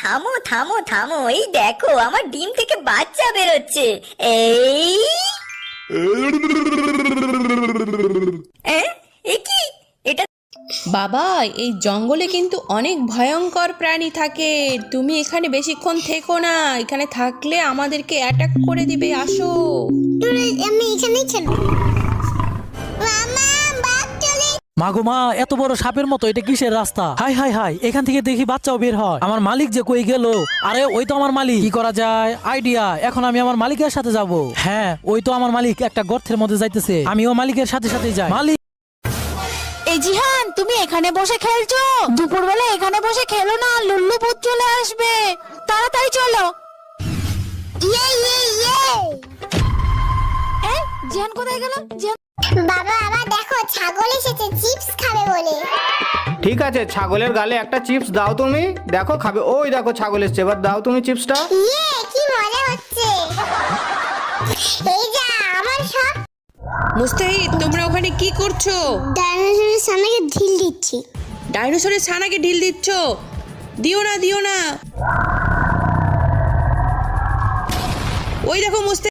থামো থামো থামো। এই দেখো আমার ডিম থেকে বাচ্চা বেরোচ্ছে। এই। কি? এটা বাবা এই জঙ্গলে কিন্তু অনেক ভয়ঙ্কর প্রাণী থাকে। তুমি এখানে বেশিক্ষণ থেকো না। এখানে থাকলে আমাদেরকে অ্যাটাক করে দিবে। আসো। আমি এখানেই খেলব মাগো মা, এত বড় সাপের মতো, এটা কিসের রাস্তা? হাই হাই হাই, এখান থেকে দেখি বাচ্চাও বের হয়। আমার মালিক যে কই গেল? আরে, ওই তো আমার মালিক। কি করা যায়? আইডিয়া, এখন আমি আমার মালিকের সাথে যাব। হ্যাঁ ওই তো আমার মালিক, একটা গর্তের মধ্যে যাইতেছে। আমিও মালিকের সাথে সাথে যাই। মালিক এই জিহান, তুমি এখানে বসে খেলছো? দুপুরবেলা এখানে বসে খেলো না, লুল্লু ভূত চলে আসবে। তাড়াতাড়ি চলো। ইয়ে ইয়ে ইয়ে! জিহান কোথায় গেল? বাবা আবার দেখো ছাগল এসেছে চিপস খাবে বলে। ঠিক আছে ছাগলের গালে একটা চিপস দাও তুমি। দেখো খাবে। ওই দেখো ছাগল এসছে। এবার দাও তুমি চিপসটা। ইয়ে কি মজা হচ্ছে। এই যা আমার সব মুস্তাহিদ তোমরা ওখানে কি করছ? ডাইনোসরের সামনে ঢিল দিচ্ছি। ডাইনোসরের ছানাকে ঢিল দিচ্ছ? দিও না দিও না। ওই দেখো মুস্তাহিদ